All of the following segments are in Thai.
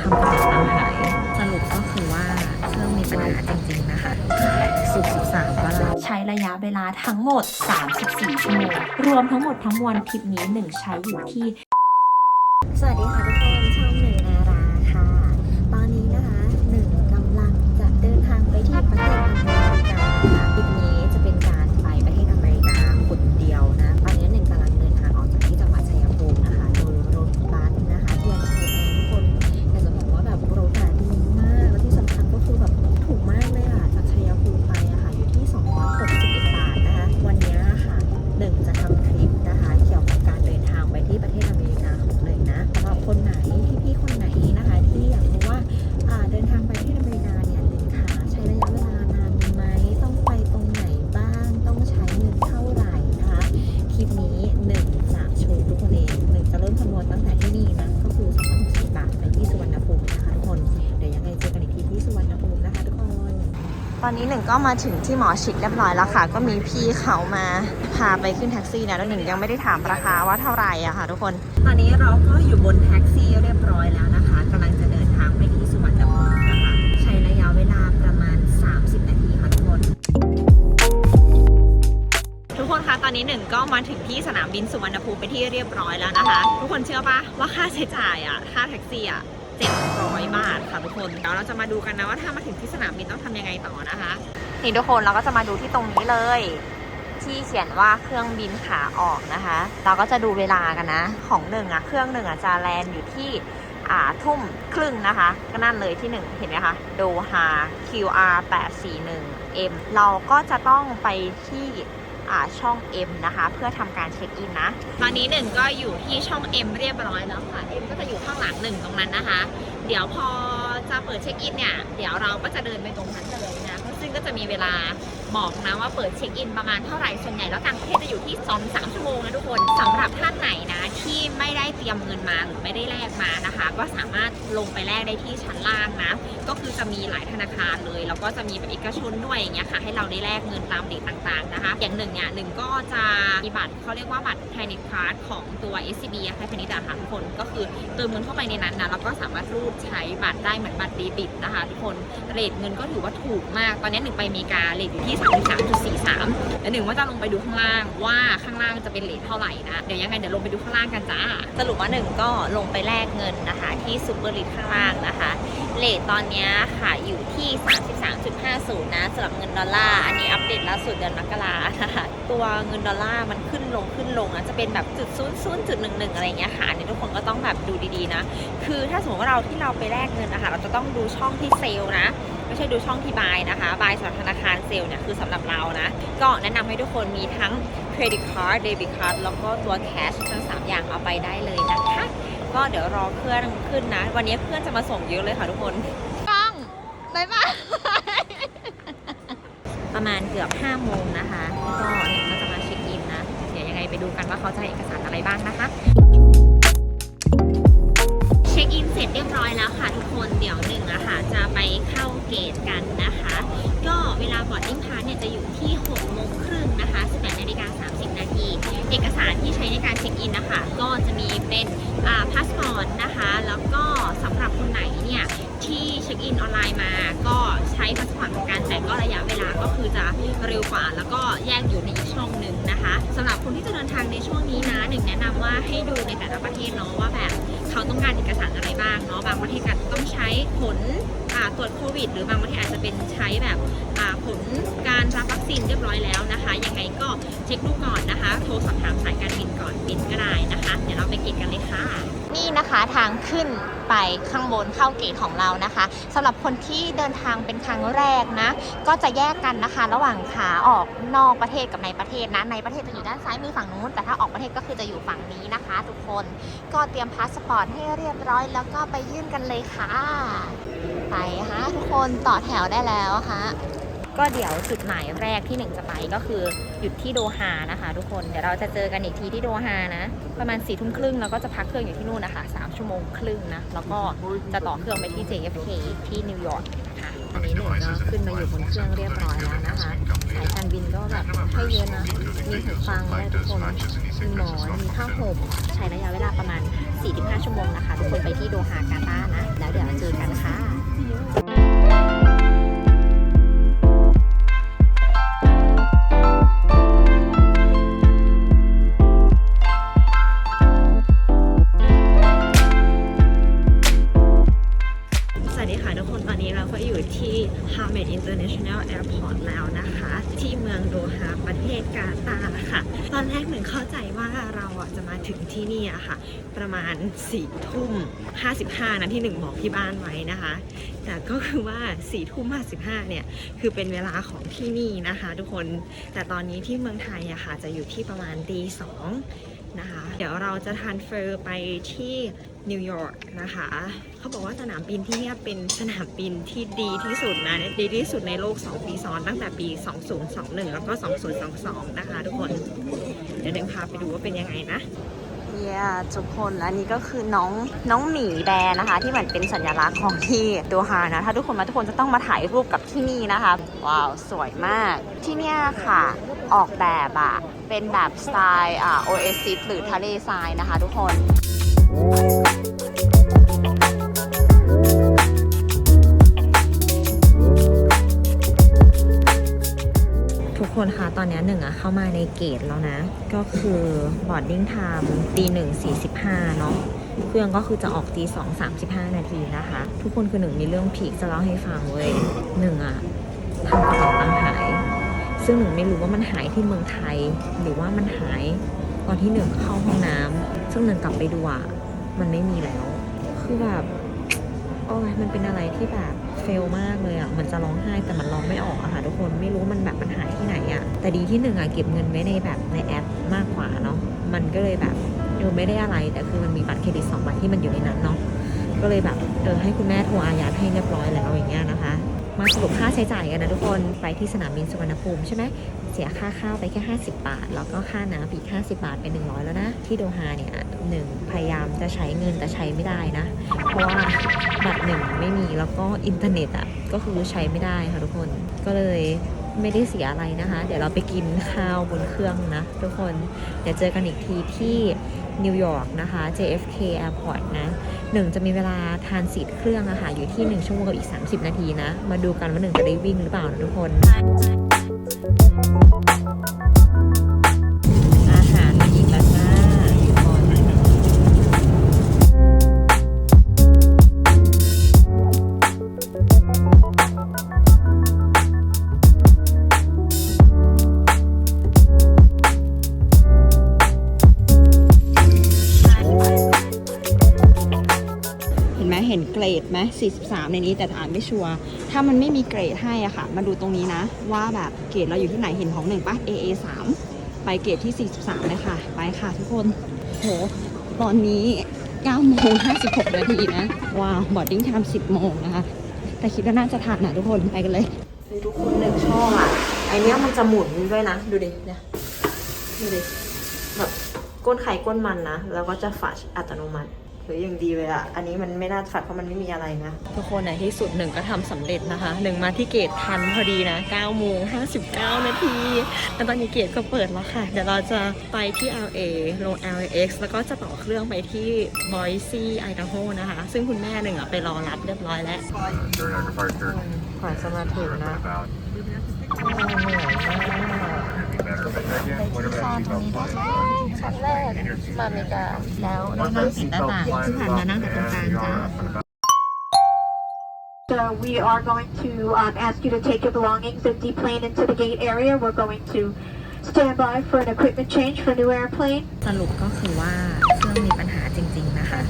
ทำกระเป๋าตังหายสรุปก็คือว่าเครื่องมีปัญหาจริงๆนะคะสุดสามวันใช้ระยะเวลาทั้งหมด 34 ชั่วโมง รวมทั้งหมดทั้งมวลทริปนี้หนึ่งใช้อยู่ที่ สวัสดีค่ะทุกคน นนี้หนึ่งก็มาถึงที่หมอชิดเรียบร้อยแล้วค่ะ ก็มีพี่เขามาพาไปขึ้นแท็กซี่นะแล้วหนึ่งยังไม่ได้ถามราคาว่าเท่าไหร่อะค่ะทุกคน ตอนนี้เราก็อยู่บนแท็กซี่เรียบร้อยแล้วนะคะกำลังจะเดินทางไปที่สุวรรณภูมินะคะ ใช้ระยะเวลาประมาณ 30 นาทีค่ะทุกคน ทุกคนคะตอนนี้หนึ่งก็มาถึงที่สนามบินสุวรรณภูมิไปนที่เรียบร้อยแล้วนะคะ ทุกคนเชื่อปะว่าค่าใช้จ่ายอะค่าแท็กซี่อะ 700 บาทค่ะทุกคนเดี๋ยวเราจะมาดูกันนะว่าถ้ามาถึงที่สนามบินต้องทำยังไงต่อนะคะ นี่ทุกคนเราก็จะมาดูที่ตรงนี้เลย ที่เขียนว่าเครื่องบินขาออกนะคะ เราก็จะดูเวลากันนะ ของหนึ่งอะเครื่องหนึ่งอะจะแลนอยู่ที่อ่าทุ่มครึ่งนะคะ ก็นั่นเลยที่หนึ่งเห็นไหมคะโดฮา QR 841 M เราก็จะต้องไปที่ ช่อง M นะคะ เพื่อทำการเช็คอินนะ ตอนนี้หนึ่งก็อยู่ที่ช่อง M เรียบร้อยแล้วค่ะ M ก็จะอยู่ข้างหลังหนึ่งตรงนั้นนะคะ เดี๋ยวพอจะเปิดเช็คอินเนี่ย เดี๋ยวเราก็จะเดินไปตรงนั้นเลยนะ ซึ่งก็จะมีเวลา บอกนะว่าเปิดเช็คอินประมาณเท่าไหร่ส่วนใหญ่แล้วต่างประเทศจะอยู่ที่2 3ชั่วโมงนะทุกคนสำหรับท่านไหนนะที่ไม่ได้เตรียมเงินมาหรือไม่ได้แลกมานะคะ ก็สามารถลงไปแลกได้ที่ชั้นล่างนะ ก็คือจะมีหลายธนาคารเลยแล้วก็จะมีแบบเอกชนด้วยอย่างเงี้ยค่ะให้เราได้แลกเงินตามเด็กต่างๆนะคะ อย่างหนึ่งเนี่ยหนึ่งก็จะมีบัตรเขาเรียกว่าบัตรไทนิคคาร์ดของตัว SCB อะไทยพาณิชย์อะค่ะทุกคนก็คือเติมเงินเข้าไปในนั้นนะแล้วก็สามารถรูดใช้บัตรได้เหมือนบัตรเดบิตนะคะ ทุกคนเรทเงินก็ถือว่าถูกมากตอนนี้หนึ่งไปอเมริกาเรทอยู่ที่33.43แล้วหนึ่งว่าจะลงไปดูข้างล่างว่าข้างล่างจะเป็นเรทเท่าไหร่นะ เดี๋ยวยังไงเดี๋ยวลงไปดูข้างล่างกันจ้า สรุปว่าหนึ่งก็ลงไปแลกเงินนะคะ ที่ซูเปอร์ลิทข้างล่างนะคะเลทตอนนี้ค่ะอยู่ที่ 33.50 นะสำหรับเงินดอลลาร์ อันนี้อัปเดตล่าสุดเดือนมกรานะคะตัวเงินดอลลาร์มันขึ้นลงขึ้นลงนะจะเป็นแบบจุดศูนย์ศูนย์จุดหนึ่งหนึ่งอะไรเงี้ยค่ะอันนี้ทุกคนก็ต้องแบบดูดีๆนะ คือถ้าสมมติว่าเราที่เราไปแลกเงินนะคะเราจะต้องดูช่องที่เซลล์นะไม่ใช่ดูช่องที่บายนะคะ บายสำหรับธนาคารเซลล์เนี่ยคือสำหรับเรานะ ก็แนะนำให้ทุกคนมีทั้งเครดิตการ์ดเดบิตการ์ดแล้วก็ตัวแคชทั้งสามอย่างเอาไปได้เลยนะคะ ก็เดี๋ยวรอเพื่อนขึ้นนะ วันนี้เพื่อนจะมาส่งเยอะเลยค่ะทุกคนก้องบายบายประมาณเกือบ5โมงนะคะก็เนี่ยก็จะมาเช็คอินนะ เดี๋ยวยังไงไปดูกันว่าเขาจะให้เอกสารอะไรบ้างนะคะเช็คอินเสร็จเรียบร้อยแล้วค่ะทุกคนเดี๋ยวหนึ่งอะค่ะจะไปเข้าเกตกันนะคะ ก็เวลาบอร์ดดิ้งพาสเนี่ยจะอยู่ที่6โมงครึ่งนะคะ18นาฬิกา ที่เอกสารที่ใช้ในการเช็คอินนะคะ ก็จะมีเป็นาพาสปอร์ตนะคะ แล้วก็สำหรับคนไหนเนี่ยที่เช็คอินออนไลน์มา ก็ใช้พาสปอร์ตเหมือนกันแต่ก็ระยะเวลาก็คือจะเร็วกว่า แล้วก็แยกอยู่ในอีกช่องหนึ่งนะคะสำหรับคนที่จะเดินทางในช่วงนี้นะหนึ่งแนะนำว่าให้ดูในแต่ละประเทศเนาะว่าแบบเขาต้องการเอกสารอะไรบ้างเนาะบางประเทศก็ต้องใช้ผล ตรวจโควิด หรือบางประเทศอาจจะเป็นใช้แบบผลการรับวัคซีนเรียบร้อยแล้วนะคะยังไงก็เช็คดูก่อนนะคะ โทรสอบถามสายการบินก่อนบินก็ได้นะคะ เดี๋ยวเราไปเก็บกันเลยค่ะ นี่นะคะทางขึ้นไปข้างบนเข้าเกตของเรานะคะสำหรับคนที่เดินทางเป็นครั้งแรกนะ ก็จะแยกกันนะคะ ระหว่างขาออกนอกประเทศกับในประเทศนะในประเทศจะอยู่ด้านซ้ายมือฝั่งนู้น แต่ถ้าออกประเทศก็คือจะอยู่ฝั่งนี้นะคะ ทุกคนก็เตรียมพาสปอร์ตให้เรียบร้อย แล้วก็ไปยื่นกันเลยค่ะ ไปฮะทุกคนต่อแถวได้แล้วค่ะ ก็เดี๋ยวจุดหมายแรกที่หนึ่งจะไปก็คือหยุดที่โดฮานะคะ ทุกคนเดี๋ยวเราจะเจอกันอีกทีที่โดฮานะ ประมาณสี่ทุ่มครึ่งแล้วก็จะพักเครื่องอยู่ที่นู่นนะคะสามชั่วโมงครึ่งนะ แล้วก็จะต่อเครื่องไปที่ JFK ที่นิวยอร์กนะคะตอนนี้หนึ่งก็ขึ้นมาอยู่บนเครื่องเรียบร้อยแล้วนะคะสายการบินก็แบบให้เยอะนะมีหูฟังได้ทุกคนมีหมอนมีผ้าห่มใช้ระยะเวลาประมาณ 4-5 ชั่วโมงนะคะทุกคนไปที่โดฮากาตานะ แล้วเดี๋ยวเจอกันค่ะ ที่เมืองโดฮาประเทศกาตาร์ค่ะ ตอนแรกเหนึ่งเข้าใจว่าเราอะจะมาถึงที่นี่อะค่ะ ประมาณ4ทุ่ม55นะที่หนึ่งบอกที่บ้านไว้นะคะ แต่ก็คือว่า4ทุ่ม55เนี่ย คือเป็นเวลาของที่นี่นะคะ ทุกคน แต่ตอนนี้ที่เมืองไทยอะค่ะจะอยู่ที่ประมาณตีสองนะคะ เดี๋ยวเราจะทานเฟอร์ไปที่ นิวยอร์กนะคะ เขาบอกว่าสนามบินที่นี่เป็นสนามบินที่ดีที่สุดนะ ดีที่สุดในโลก 2 ปีซ้อนตั้งแต่ปี 2021 แล้วก็ 2022 นะคะทุกคน เดี๋ยวเดินพาไปดูว่าเป็นยังไงนะเย้ทุกคนและนี่ก็คือน้องน้องหมีแบร์นะคะ ที่เหมือนเป็นสัญลักษณ์ของที่โดฮานะ ถ้าทุกคนมาทุกคนจะต้องมาถ่ายรูปกับที่นี่นะคะ ว้าว สวยมาก ที่เนี่ยค่ะ ออกแบบอะเป็นแบบสไตล์อ่าโอเอซิสหรือทะเลทรายนะคะทุกคนทุก คนคะตอนนี้หนึ่งอะเข้ามาในเกตแล้วนะ ก็คือบอดดิ้งไทม์ตีหนึ่งสี่สิบห้าเนาะเครื่องก็คือจะออกตีสองสามสิบห้านาทีนะคะ ทุกคนคือหนึ่งมีเรื่องพีคจะเล่าให้ฟังเว้ยหนึ่งอะทำกระเป๋าตังหาย ซึ่งหนึ่งไม่รู้ว่ามันหายที่เมืองไทย หรือว่ามันหายตอนที่หนึ่งเข้าห้องน้ำซึ่งหนึ่งกลับไปดูอะมันไม่มีแล้ว คือแบบโอ้ยมันเป็นอะไรที่แบบเฟลมากเลยอะมันจะร้องไห้แต่มันร้องไม่ออกอะค่ะทุกคนไม่รู้มันแบบมัน แต่ดีที่หนึ่งอะเก็บเงินไว้ในแบบในแอปมากกว่าเนาะมันก็เลยแบบเออไม่ได้อะไรแต่คือมันมีบัตรเครดิตสองใบที่มันอยู่ในนั้นเนาะก็เลยแบบเออให้คุณแม่โทรอายัดให้เรียบร้อยแล้วอย่างเงี้ยนะคะ มาสรุปค่าใช้จ่ายกันนะทุกคนไปที่สนามบินสุวรรณภูมิใช่ไหมเสียค่าข้าวไปแค่ 50 บาท แล้วก็ค่าน้ำอีก 50 บาทเป็น 100 แล้วนะ ที่โดฮาเนี่ยหนึ่งพยายามจะใช้เงินแต่ใช้ไม่ได้นะ เพราะว่าบัตรหนึ่งไม่มีแล้วก็อินเทอร์เน็ตอะก็คือใช้ไม่ได้ค่ะทุกคนก็เลย ไม่ได้เสียอะไรนะคะ เดี๋ยวเราไปกินข้าวบนเครื่องนะทุกคน เดี๋ยวเจอกันอีกทีที่นิวยอร์กนะคะ JFK Airport นะหนึ่งจะมีเวลาทานสีทเครื่องอะค่ะอยู่ที่ 1 ชั่วโมงกับอีก 30 นาทีนะ มาดูกันว่าหนึ่งจะได้วิ่งหรือเปล่านะทุกคน เกรดไหม43 ในนี้แต่อ่านไม่ชัวร์ถ้ามันไม่มีเกรดให้อะค่ะ มาดูตรงนี้นะ ว่าแบบเกรดเราอยู่ที่ไหนเห็นของหนึ่งปะ AA 3ไปเกรดที่ 43 เลยค่ะ ไปค่ะทุกคนโหตอนนี้9โมง56 นาทีนะ ว้าว บอดดิ้งไทม์10 โมงนะคะ แต่คิดว่าน่าจะทันนะทุกคนไปกันเลยทุกคนหนึ่งช่องอะ ไอเนี้ยมันจะหมุนด้วยนะ ดูดิเนี่ยดูดิแบบก้นไข่ก้นมันนะ แล้วก็จะฝัดอัตโนมัติ เฮ้ยยังดีเลยอะอันนี้มันไม่น่าฝัดเพราะมันไม่มีอะไรนะ ทุกคนในที่สุดหนึ่งก็ทำสำเร็จนะคะหนึ่งมาที่เกตทันพอดีนะ9โมง59 นาทีแล้วตอนนี้เกตก็เปิดแล้วค่ะ เดี๋ยวเราจะไปที่ LA ลง LAX แล้วก็จะต่อเครื่องไปที่ Boise Idaho นะคะ ซึ่งคุณแม่หนึ่งอะไปรอรับเรียบร้อยแล้ว During our departure, ขวานสมาธินะ about เหนื่อยมาก be better. But again, whatever that seatbelt flies, uh, ครั้งแรกมาอเมริกาแล้วได้นั่งติดหน้าต่างที่ผ่านมานั่งแต่ตรงกลางจ้า So we are going to um, ask you to take your belongings and deplane into the gate area. We're going to stand by for an equipment change for new airplane. สรุปก็คือว่า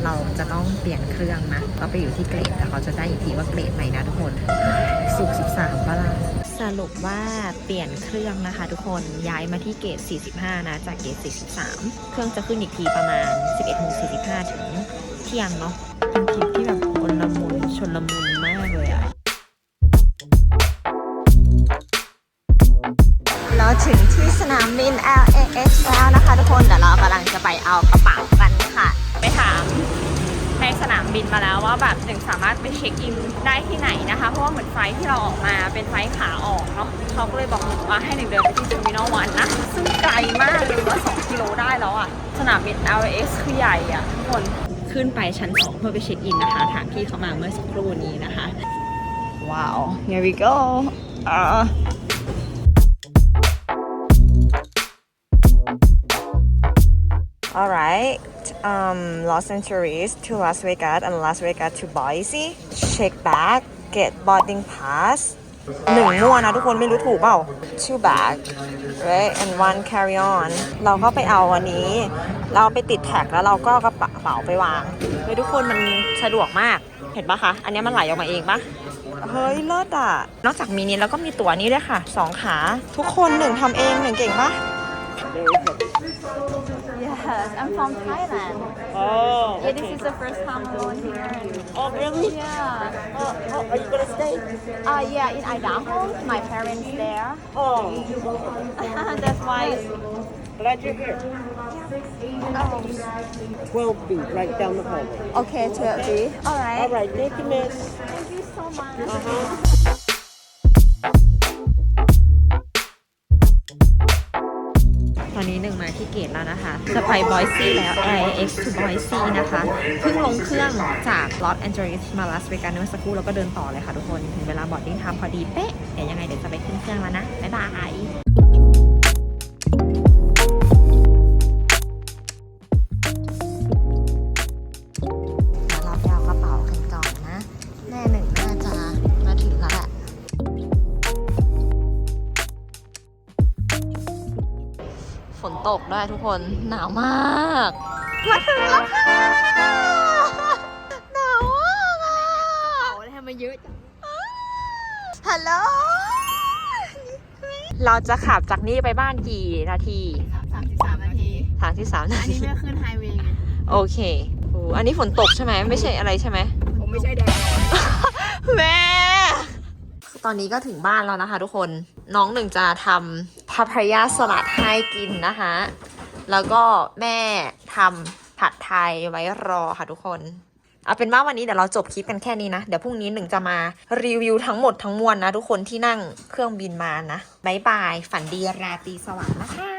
เราจะต้องเปลี่ยนเครื่องนะก็ไปอยู่ที่เกรดแต่เขาจะได้อีกทีว่าเกรดไหนนะทุกคนสุกสิบสามปะล่ะสรุปว่าเปลี่ยนเครื่องนะคะทุกคนย้ายมาที่เกรด45 นะ จากเกรด43 เครื่องจะขึ้นอีกทีประมาณ 11โมง45 ถึงเที่ยงเนาะเป็นทริปที่แบบคนละมุนชนละมุนมากเลยอะมาถึงที่สนามบิน LAX แล้วนะคะทุกคนเดี๋ยวเรากำลังจะไปเอากระเป๋ากันค่ะ ไปถา สนามบินมาแล้วว่าแบบหนึ่งสามารถไปเช็คอินได้ที่ไหนนะคะ เพราะว่าเหมือนไฟที่เราออกมาเป็นไฟขาออกเนาะเขาก็เลยบอกหนูว่าให้หนึ่งเดินไปที่เทอร์มินอลวันนะ ซึ่งไกลมากเลยว่า 2 กิโลได้แล้วอะสนามบิน LAX คือใหญ่อะทุกคนขึ้นไปชั้น 2 เพื่อไปเช็คอินนะคะ ถามพี่เขามาเมื่อสักครู่นี้นะคะ ว้าว here we go อ่า Alright, um, Los Angeles to Las Vegas and Las Vegas to Boise. Check bag, get boarding pass. หนึ่งมั่วนะทุกคนไม่รู้ถูกเปล่า two bag right and one carry on เราก็ไปเอาอันนี้ เราไปติดแท็กแล้วเราก็เอากระเป๋าไปวางเฮ้ยทุกคนมันสะดวกมาก เห็นปะคะ อันนี้มันไหลออกมาเองปะเฮ้ยเลิศอะ นอกจากมีนี้แล้วก็มีตั๋วนี้ด้วยค่ะสองขา ทุกคนหนึ่งทำเองหนึ่งเก่งปะ Yes, I'm from Thailand. Oh, Yeah, this is the first time I'm on here. And Oh, really? yeah. Oh, oh, are you gonna stay? Uh, yeah, in Idaho, my parents there. Oh, That's why. glad you're here. Oh, 12 feet right down the hallway. okay, 12 B. All right. All right, thank you, miss. Thank you so much. Uh-huh. เกตแล้วนะคะ จะไปบอยซี่แล้ว AIX to บอยซี่นะคะ เพิ่งลงเครื่องจากลอสแอนเจลิสมาลาสเวกัสเมื่อสักครู่แล้วก็เดินต่อเลยค่ะทุกคน ถึงเวลาบอดดิ้งไทม์พอดีเป๊ะ เดี๋ยวยังไงเดี๋ยวจะไปขึ้นเครื่องแล้วนะ บ๊ายบาย ตกด้วยทุกคนหนาวมากมาถึงแล้วค่ะหนาวมากอะทำไมเยอะจังฮัลโหลเราจะขับจากนี่ไปบ้านกี่นาทีสามสิบสามนาทีทางที่สามนาอันทีนี้ไม่ขึ้นไฮเวย์ไงโอเคโอ้อันนี้ฝนตกใช่ไหมไม่ใช่อะไรใช่ไหม ผมไม่ใช่แดงแม่ ตอนนี้ก็ถึงบ้านแล้วนะคะทุกคน น้องหนึ่งจะทำ พาพยาสลัดให้กินนะคะ แล้วก็แม่ทำผัดไทยไว้รอค่ะทุกคน เอาเป็นว่าวันนี้เดี๋ยวเราจบคลิปกันแค่นี้นะ เดี๋ยวพรุ่งนี้หนึ่งจะมารีวิวทั้งหมดทั้งมวลนะทุกคนที่นั่งเครื่องบินมานะบายบาย ฝันดีราตรีสวัสดิ์นะคะ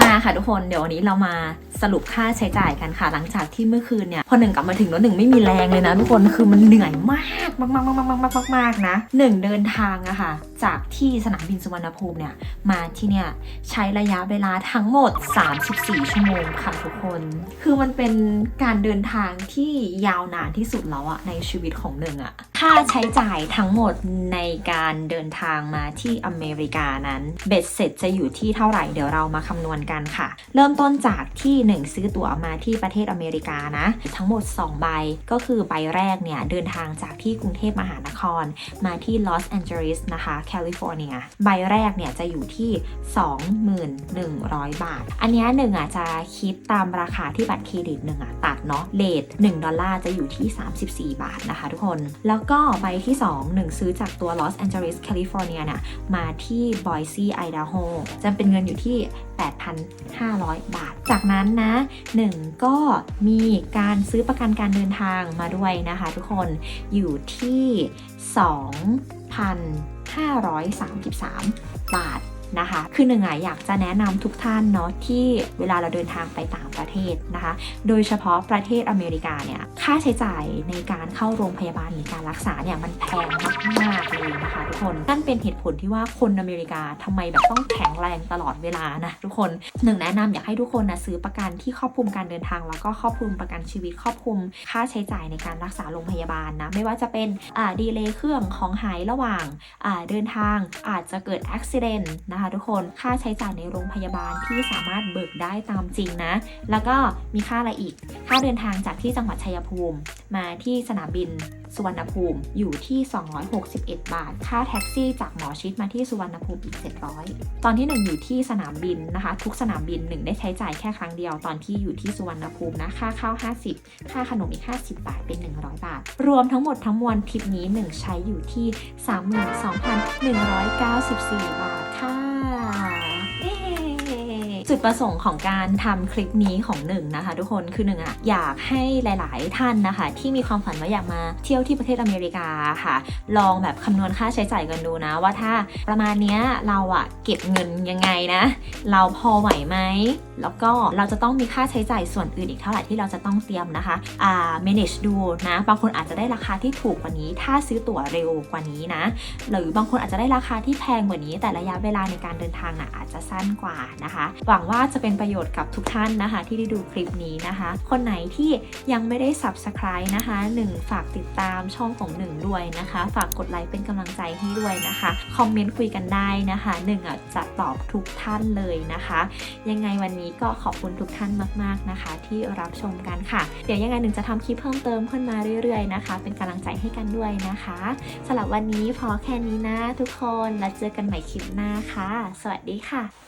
มาค่ะทุกคนเดี๋ยววันนี้เรามาสรุปค่าใช้จ่ายกันค่ะ หลังจากที่เมื่อคืนเนี่ยพอหนึ่งกลับมาถึงรถหนึ่งไม่มีแรงเลยนะทุกคนคือมันเหนื่อยมากมากมากมากมากมากมากนะหนึ่งเดินทางอะค่ะจากที่สนามบินสุวรรณภูมิเนี่ยมาที่เนี่ยใช้ระยะเวลาทั้งหมด 34 ชั่วโมงค่ะทุกคน คือมันเป็นการเดินทางที่ยาวนานที่สุดแล้วอะในชีวิตของหนึ่งอะค่าใช้จ่ายทั้งหมดในการเดินทางมาที่อเมริกานั้น เบ็ดเสร็จจะอยู่ที่เท่าไหร่เดี๋ยวเรามาคำนวณกันค่ะ เริ่มต้นจากที่หนึ่งซื้อตั๋วมาที่ประเทศอเมริกานะทั้งหมด 2 ใบก็คือใบแรกเนี่ยเดินทางจากที่กรุงเทพมหานครมาที่ลอสแอนเจลิสนะคะแคลิฟอร์เนีย ใบแรกเนี่ยจะอยู่ที่ 2,100 บาท อันนี้หนึ่งอะจะคิดตามราคาที่บัตรเครดิตหนึ่งอะตัดเนาะเลท1ดอลลาร์จะอยู่ที่ 34 บาทนะคะทุกคน แล้วก็ใบที่2หนึ่งซื้อจากตัวลอสแอนเจลิสแคลิฟอร์เนียเนี่ยมาที่บอยซีไอดาโฮจะเป็นเงินอยู่ที่ 8,500 บาท จากนั้นนะ 1 ก็มีการซื้อประกันการเดินทางมาด้วยนะคะทุกคนอยู่ที่ 533 บาท นะคะ คือหนึ่งอะอยากจะแนะนำทุกท่านเนาะที่เวลาเราเดินทางไปต่างประเทศนะคะ โดยเฉพาะประเทศอเมริกาเนี่ยค่าใช้จ่ายในการเข้าโรงพยาบาลหรือการรักษาเนี่ยมันแพงมากๆเลยนะคะทุกคนนั่นเป็นเหตุผลที่ว่าคนอเมริกาทำไมแบบต้องแข็งแรงตลอดเวลานะทุกคนหนึ่งแนะนำอยากให้ทุกคนนะซื้อประกันที่ครอบคลุมการเดินทาง แล้วก็ครอบคลุมประกันชีวิตครอบคลุมค่าใช้จ่ายในการรักษาโรงพยาบาลนะไม่ว่าจะเป็นอ่าดีเลย์เครื่องของหายระหว่างอ่าเดินทางอาจจะเกิดอุบิเหตุนะคะทุกคนค่าใช้จ่ายในโรงพยาบาลที่สามารถเบิกได้ตามจริงนะ แล้วก็มีค่าอะไรอีก ค่าเดินทางจากที่จังหวัดชัยภูมิ มาที่สนามบินสุวรรณภูมิอยู่ที่ 261 บาท ค่าแท็กซี่จากหมอชิดมาที่สุวรรณภูมิอีก 700 ตอนที่หนึ่งอยู่ที่สนามบินนะคะ ทุกสนามบินหนึ่งได้ใช้จ่ายแค่ครั้งเดียว ตอนที่อยู่ที่สุวรรณภูมินะ ค่าข้าว 50 ค่าขนมอีก 50 บาท เป็น 100 บาท รวมทั้งหมดทั้งมวลทริปนี้หนึ่งใช้อยู่ที่ 32,194 บาทค่ะ จุดประสงค์ของการทำคลิปนี้ของหนึ่งนะคะ ทุกคนคือหนึ่งอะอยากให้หลาย ๆ ท่านนะคะ ที่มีความฝันว่าอยากมาเที่ยวที่ประเทศอเมริกาค่ะ ลองแบบคำนวณค่าใช้จ่ายกันดูนะ ว่าถ้าประมาณเนี้ยเราอะเก็บเงินยังไงนะ เราพอไหวไหม แล้วก็เราจะต้องมีค่าใช้จ่ายส่วนอื่นอีกเท่าไหร่ที่เราจะต้องเตรียมนะคะอ่า manage ดูนะ บางคนอาจจะได้ราคาที่ถูกกว่านี้ ถ้าซื้อตั๋วเร็วกว่านี้นะ หรือบางคนอาจจะได้ราคาที่แพงกว่านี้ แต่ระยะเวลาในการเดินทางน่ะอาจจะสั้นกว่านะคะ หวังว่าจะเป็นประโยชน์กับทุกท่านนะคะ ที่ได้ดูคลิปนี้นะคะ คนไหนที่ยังไม่ได้ subscribe นะคะหนึ่งฝากติดตามช่องของหนึ่งด้วยนะคะ ฝากกดไลค์เป็นกำลังใจให้ด้วยนะคะ คอมเมนต์คุยกันได้นะคะหนึ่งอะจะตอบทุกท่านเลยนะคะ ยังไงวันนี้นี้ก็ขอบคุณทุกท่านมาก ๆนะคะ ที่รับชมกันค่ะ เดี๋ยวยังไงหนึ่งจะทำคลิปเพิ่มเติมขึ้นมาเรื่อยๆนะคะ เป็นกำลังใจให้กันด้วยนะคะสำหรับวันนี้พอแค่นี้นะทุกคนแล้วเจอกันใหม่คลิปหน้าค่ะ สวัสดีค่ะ